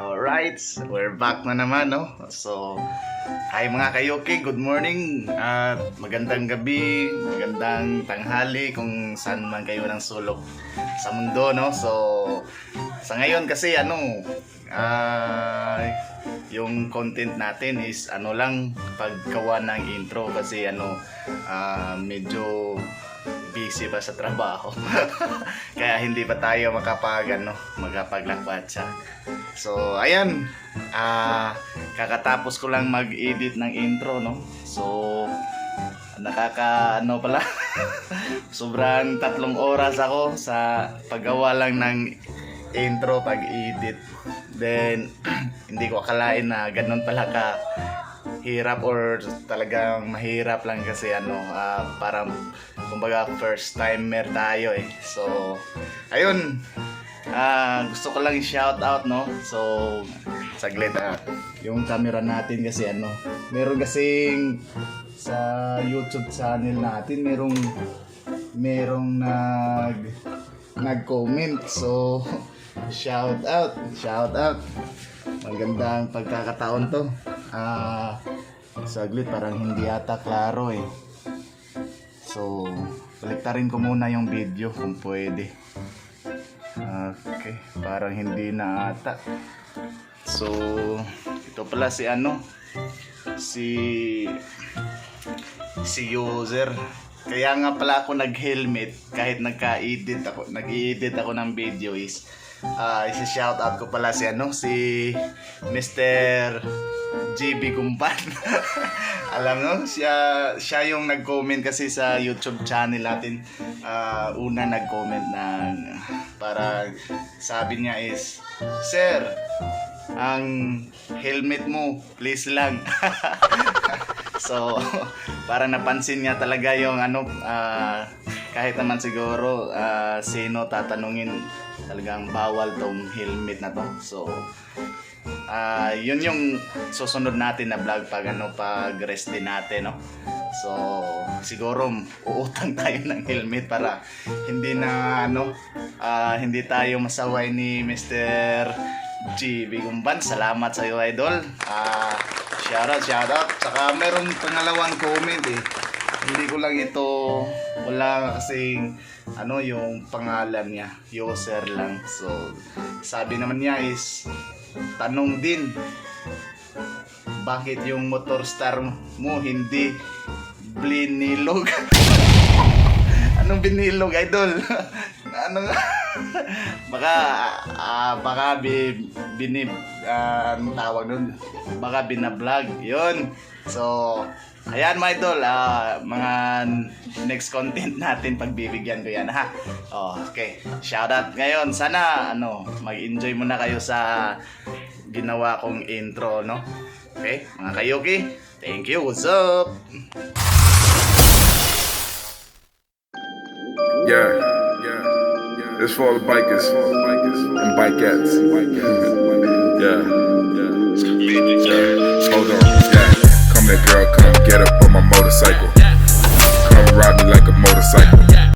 Alright, we're back na naman, no? So, hi mga kayoki, good morning at magandang gabi, magandang tanghali kung saan man kayo ng sulok sa mundo, no? So, sa ngayon kasi ano, ah, yung content natin is ano lang, paggawa ng intro kasi ano, ah, medyo busy pa sa trabaho. Kaya hindi pa tayo makapag ano, magkapaglakwatsa. So, ayan. Ah, kakatapos ko lang mag-edit ng intro, no? So, nakaka ano pala sobrang tatlong oras ako sa paggawa lang ng intro pag-edit then hindi ko akalain na ganun pala ka hirap or talagang mahirap lang kasi ano ah, parang kumbaga first timer tayo eh. So ayun. Ah gusto ko lang i-shout out no? So saglit ah. Yung camera natin kasi ano meron kasing sa YouTube channel natin merong merong nag nag-comment. So shout out shout out magandang pagkakataon to ah saglit parang hindi yata klaro eh. So baliktarin ko muna yung video kung pwede. Okay parang hindi na ata. So ito pala si ano si si user kaya nga pala ako nag-helmet kahit nagka-edit ako, nag-edit ako ng video is uh, isi-shout out ko pala si ano si Mr. JB Gumpan. Alam mo, siya siya yung nag-comment kasi sa YouTube channel natin. Ah, una nag-comment ng para sabi niya is Sir, ang helmet mo, please lang. so, para napansin niya talaga yung ano, ah, kahit naman siguro ah, sino tatanungin, talagang bawal tong helmet na to. So, ah yun yung susunod natin na vlog pag ano, pag rest din natin, no? So, siguro uutang tayo ng helmet para hindi na ano, ah, hindi tayo masaway ni Mr. G. Bigumban. Salamat sa iyo, idol. Ah, shoutout, shoutout. Saka meron pangalawang comment eh. Hindi ko lang ito, wala kasing ano yung pangalan niya, user lang. So, sabi naman niya is, tanong din, bakit yung motor star mo hindi blinilog? Anong binilog, idol? ano nga? Baka, ah, baka bi, binib, ah, anong tawag nun? Baka binablog. Yun. So, ayan mga idol, ah, mga next content natin pagbibigyan ko yan ha. Oh, okay. Shoutout ngayon. Sana ano, mag-enjoy muna kayo sa ginawa kong intro, no? Okay, mga kayoki, thank you. What's up? Yeah. It's for all the bikers and bikettes. yeah, yeah, yeah. Hold on, yeah. Come here, girl, come get up on my